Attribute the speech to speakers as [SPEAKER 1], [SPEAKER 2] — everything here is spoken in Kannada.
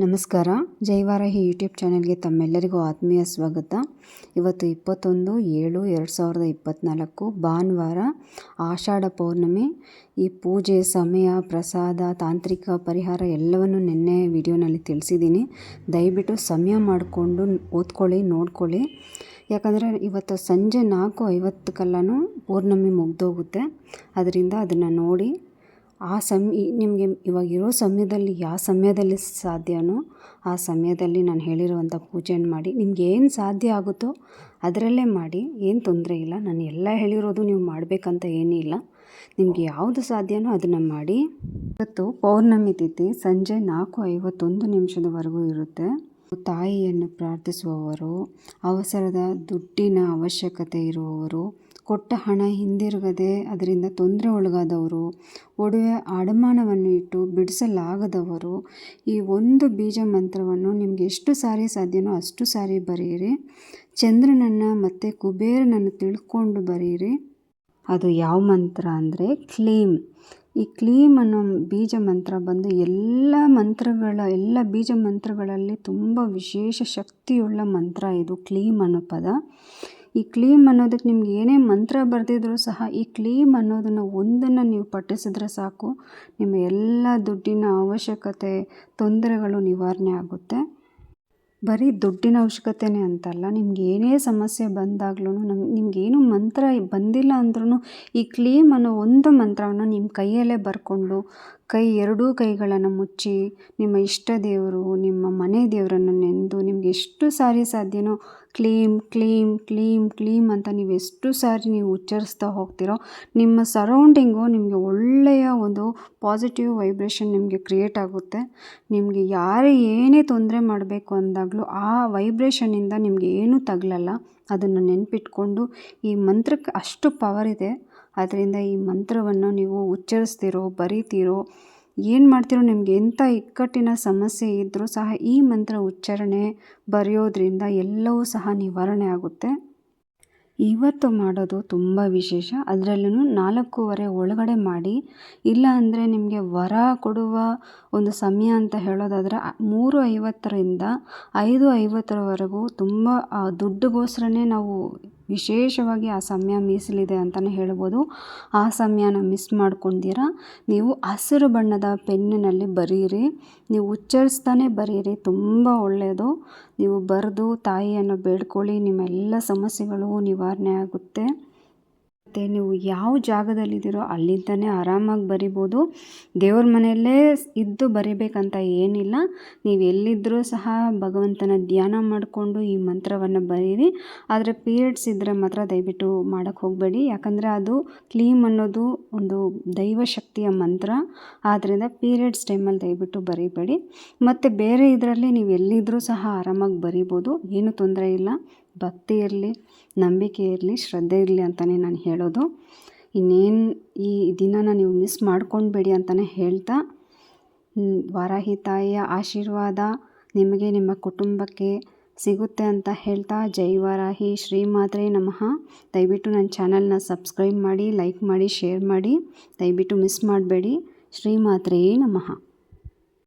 [SPEAKER 1] ನಮಸ್ಕಾರ. ಜೈವಾರಾಹಿ ಯೂಟ್ಯೂಬ್ ಚಾನೆಲ್ಗೆ ತಮ್ಮೆಲ್ಲರಿಗೂ ಆತ್ಮೀಯ ಸ್ವಾಗತ. ಇವತ್ತು ಇಪ್ಪತ್ತೊಂದು ಏಳು ಎರಡು ಸಾವಿರದ ಇಪ್ಪತ್ತ್ನಾಲ್ಕು ಭಾನುವಾರ ಆಷಾಢ ಪೌರ್ಣಮಿ. ಈ ಪೂಜೆ, ಸಮಯ, ಪ್ರಸಾದ, ತಾಂತ್ರಿಕ ಪರಿಹಾರ ಎಲ್ಲವನ್ನು ನಿನ್ನೆ ವಿಡಿಯೋನಲ್ಲಿ ತಿಳಿಸಿದ್ದೀನಿ. ದಯವಿಟ್ಟು ಸಮಯ ಮಾಡಿಕೊಂಡು ಓದ್ಕೊಳ್ಳಿ, ನೋಡ್ಕೊಳ್ಳಿ. ಯಾಕಂದರೆ ಇವತ್ತು ಸಂಜೆ ನಾಲ್ಕು ಐವತ್ತಕ್ಕಲ್ಲೂ ಪೌರ್ಣಮಿ ಮುಗ್ದೋಗುತ್ತೆ. ಅದರಿಂದ ಅದನ್ನು ನೋಡಿ ಆ ಸಮ್ ನಿಮಗೆ ಇವಾಗ ಇರೋ ಸಮಯದಲ್ಲಿ ಯಾವ ಸಮಯದಲ್ಲಿ ಸಾಧ್ಯನೋ ಆ ಸಮಯದಲ್ಲಿ ನಾನು ಹೇಳಿರುವಂಥ ಪೂಜೆಯನ್ನು ಮಾಡಿ, ನಿಮ್ಗೆ ಏನು ಸಾಧ್ಯ ಆಗುತ್ತೋ ಅದರಲ್ಲೇ ಮಾಡಿ, ಏನು ತೊಂದರೆ ಇಲ್ಲ, ನಾನು ಎಲ್ಲ ಹೇಳಿರೋದು ನೀವು ಮಾಡಬೇಕಂತ ಏನಿಲ್ಲ ನಿಮಗೆ ಯಾವುದು ಸಾಧ್ಯನೋ ಅದನ್ನು ಮಾಡಿ. ಇವತ್ತು ಪೌರ್ಣಮಿ ತಿಥಿ ಸಂಜೆ ನಾಲ್ಕು ಐವತ್ತೊಂದು ನಿಮಿಷದವರೆಗೂ ಇರುತ್ತೆ. ತಾಯಿಯನ್ನು ಪ್ರಾರ್ಥಿಸುವವರು, ಅವಸರದ ದುಡ್ಡಿನ ಅವಶ್ಯಕತೆ ಇರುವವರು ಕೊಟ್ಟ ಹಣ ಹಿಂದಿರುಗದೆ ಅದರಿಂದ ತೊಂದರೆ ಒಳಗಾದವರು, ಒಡವೆ ಅಡಮಾನವನ್ನು ಇಟ್ಟು ಬಿಡಿಸಲಾಗದವರು, ಈ ಒಂದು ಬೀಜ ಮಂತ್ರವನ್ನು ನಿಮಗೆ ಎಷ್ಟು ಸಾರಿ ಸಾಧ್ಯನೋ ಅಷ್ಟು ಸಾರಿ ಬರೆಯಿರಿ. ಚಂದ್ರನನ್ನು ಮತ್ತು ಕುಬೇರನನ್ನು ತಿಳ್ಕೊಂಡು ಬರೆಯಿರಿ. ಅದು ಯಾವ ಮಂತ್ರ ಅಂದರೆ ಕ್ಲೀಮ್. ಈ ಕ್ಲೀಮ್ ಅನ್ನೋ ಬೀಜ ಮಂತ್ರ ಬಂದು ಎಲ್ಲ ಮಂತ್ರಗಳ, ಎಲ್ಲ ಬೀಜ ಮಂತ್ರಗಳಲ್ಲಿ ತುಂಬ ವಿಶೇಷ ಶಕ್ತಿಯುಳ್ಳ ಮಂತ್ರ ಇದು, ಕ್ಲೀಮ್ ಅನ್ನೋ ಪದ. ಈ ಕ್ಲೀಮ್ ಅನ್ನೋದಕ್ಕೆ ನಿಮ್ಗೆ ಏನೇ ಮಂತ್ರ ಬರೆದಿದ್ರೂ ಸಹ ಈ ಕ್ಲೀಮ್ ಅನ್ನೋದನ್ನು ಒಂದನ್ನು ನೀವು ಪಠಿಸಿದ್ರೆ ಸಾಕು. ನಿಮ್ಮ ಎಲ್ಲ ದುಡ್ಡಿನ ಅವಶ್ಯಕತೆ, ತೊಂದರೆಗಳು ನಿವಾರಣೆ ಆಗುತ್ತೆ. ಬರೀ ದುಡ್ಡಿನ ಅವಶ್ಯಕತೆನೇ ಅಂತಲ್ಲ, ನಿಮ್ಗೆ ಏನೇ ಸಮಸ್ಯೆ ಬಂದಾಗ್ಲೂ, ನಮ್ ನಿಮಗೇನು ಮಂತ್ರ ಬಂದಿಲ್ಲ ಅಂದ್ರೂ ಈ ಕ್ಲೀಮ್ ಅನ್ನೋ ಒಂದು ಮಂತ್ರವನ್ನು ನಿಮ್ಮ ಕೈಯಲ್ಲೇ ಬರ್ಕೊಂಡು ಕೈ ಎರಡೂ ಕೈಗಳನ್ನು ಮುಚ್ಚಿ ನಿಮ್ಮ ಇಷ್ಟ ದೇವರು, ನಿಮ್ಮ ಮನೆ ದೇವರನ್ನು ನೆಂದು ನಿಮ್ಗೆ ಎಷ್ಟು ಸಾರಿ ಸಾಧ್ಯನೋ ಕ್ಲೀಮ್ ಕ್ಲೀಮ್ ಕ್ಲೀಮ್ ಕ್ಲೀಮ್ ಅಂತ ನೀವು ಎಷ್ಟು ಸಾರಿ ನೀವು ಉಚ್ಚರಿಸ್ತಾ ಹೋಗ್ತಿರೋ, ನಿಮ್ಮ ಸರೌಂಡಿಂಗು ನಿಮಗೆ ಒಳ್ಳೆಯ ಒಂದು ಪಾಸಿಟಿವ್ ವೈಬ್ರೇಷನ್ ನಿಮಗೆ ಕ್ರಿಯೇಟ್ ಆಗುತ್ತೆ. ನಿಮಗೆ ಯಾರೇ ಏನೇ ತೊಂದರೆ ಮಾಡಬೇಕು ಅಂದಾಗಲೂ ಆ ವೈಬ್ರೇಷನ್ನಿಂದ ನಿಮಗೆ ಏನೂ ತಗಲಲ್ಲ. ಅದನ್ನು ನೆನಪಿಟ್ಕೊಂಡು ಈ ಮಂತ್ರಕ್ಕೆ ಅಷ್ಟು ಪವರ್ ಇದೆ. ಅದರಿಂದ ಈ ಮಂತ್ರವನ್ನು ನೀವು ಉಚ್ಚರಿಸ್ತಿರೋ, ಬರೀತಿರೋ, ಏನು ಮಾಡ್ತಿರೋ, ನಿಮಗೆ ಎಂಥ ಇಕ್ಕಟ್ಟಿನ ಸಮಸ್ಯೆ ಇದ್ದರೂ ಸಹ ಈ ಮಂತ್ರ ಉಚ್ಚಾರಣೆ ಬರೆಯೋದ್ರಿಂದ ಎಲ್ಲವೂ ಸಹ ನಿವಾರಣೆ ಆಗುತ್ತೆ. ಇವತ್ತು ಮಾಡೋದು ತುಂಬ ವಿಶೇಷ. ಅದರಲ್ಲೂ ನಾಲ್ಕೂವರೆ ಒಳಗಡೆ ಮಾಡಿ. ಇಲ್ಲ ಅಂದರೆ ನಿಮಗೆ ವರ ಕೊಡುವ ಒಂದು ಸಮಯ ಅಂತ ಹೇಳೋದಾದರೆ ಮೂರು ಐವತ್ತರಿಂದ ಐದು ಐವತ್ತರವರೆಗೂ ತುಂಬ ದುಡ್ಡುಗೋಸ್ಕರನೇ ನಾವು ವಿಶೇಷವಾಗಿ ಆ ಸಮಯ ಮೀಸಲಿದೆ ಅಂತಲೇ ಹೇಳ್ಬೋದು. ಆ ಸಮಯನ ಮಿಸ್ ಮಾಡ್ಕೊಂಡಿರಾ? ನೀವು ಹಸಿರು ಬಣ್ಣದ ಪೆನ್ನಿನಲ್ಲಿ ಬರೀರಿ. ನೀವು ಉಚ್ಚರಿಸ್ತಾನೆ ಬರೀರಿ. ತುಂಬ ಒಳ್ಳೆಯದು. ನೀವು ಬರೆದು ತಾಯಿಯನ್ನು ಬೇಡ್ಕೊಳ್ಳಿ. ನಿಮ್ಮೆಲ್ಲ ಸಮಸ್ಯೆಗಳು ನಿವಾರಣೆ ಆಗುತ್ತೆ. ಮತ್ತು ನೀವು ಯಾವ ಜಾಗದಲ್ಲಿದ್ದೀರೋ ಅಲ್ಲಿಂದನೇ ಆರಾಮಾಗಿ ಬರಿಬೋದು. ದೇವ್ರ ಮನೆಯಲ್ಲೇ ಇದ್ದು ಬರಿಬೇಕಂತ ಏನಿಲ್ಲ. ನೀವು ಎಲ್ಲಿದ್ದರೂ ಸಹ ಭಗವಂತನ ಧ್ಯಾನ ಮಾಡಿಕೊಂಡು ಈ ಮಂತ್ರವನ್ನು ಬರೀರಿ. ಆದರೆ ಪೀರಿಯಡ್ಸ್ ಇದ್ದರೆ ಮಾತ್ರ ದಯವಿಟ್ಟು ಮಾಡೋಕ್ಕೆ ಹೋಗಬೇಡಿ. ಯಾಕಂದರೆ ಅದು ಕ್ಲೀಮ್ ಅನ್ನೋದು ಒಂದು ದೈವ ಶಕ್ತಿಯ ಮಂತ್ರ. ಆದ್ದರಿಂದ ಪೀರಿಯಡ್ಸ್ ಟೈಮಲ್ಲಿ ದಯವಿಟ್ಟು ಬರಿಬೇಡಿ. ಮತ್ತು ಬೇರೆ ಇದರಲ್ಲಿ ನೀವು ಎಲ್ಲಿದ್ದರೂ ಸಹ ಆರಾಮಾಗಿ ಬರಿಬೋದು. ಏನೂ ತೊಂದರೆ ಇಲ್ಲ. ಭಕ್ತಿ ಇರಲಿ, ನಂಬಿಕೆ ಇರಲಿ, ಶ್ರದ್ಧೆ ಇರಲಿ ಅಂತಲೇ ನಾನು ಹೇಳೋದು. ಇನ್ನೇನು ಈ ದಿನನ ನೀವು ಮಿಸ್ ಮಾಡ್ಕೊಳ್ಬೇಡಿ ಅಂತಲೇ ಹೇಳ್ತಾ ವಾರಾಹಿ ತಾಯಿಯ ಆಶೀರ್ವಾದ ನಿಮಗೆ ನಿಮ್ಮ ಕುಟುಂಬಕ್ಕೆ ಸಿಗುತ್ತೆ ಅಂತ ಹೇಳ್ತಾ, ಜೈ ವಾರಾಹಿ, ಶ್ರೀ ಮಾತ್ರೆ ನಮಃ. ದಯವಿಟ್ಟು ನನ್ನ ಚಾನಲ್ನ ಸಬ್ಸ್ಕ್ರೈಬ್ ಮಾಡಿ, ಲೈಕ್ ಮಾಡಿ, ಶೇರ್ ಮಾಡಿ, ದಯವಿಟ್ಟು ಮಿಸ್ ಮಾಡಬೇಡಿ. ಶ್ರೀ ಮಾತ್ರೆಯೇ ನಮಃ.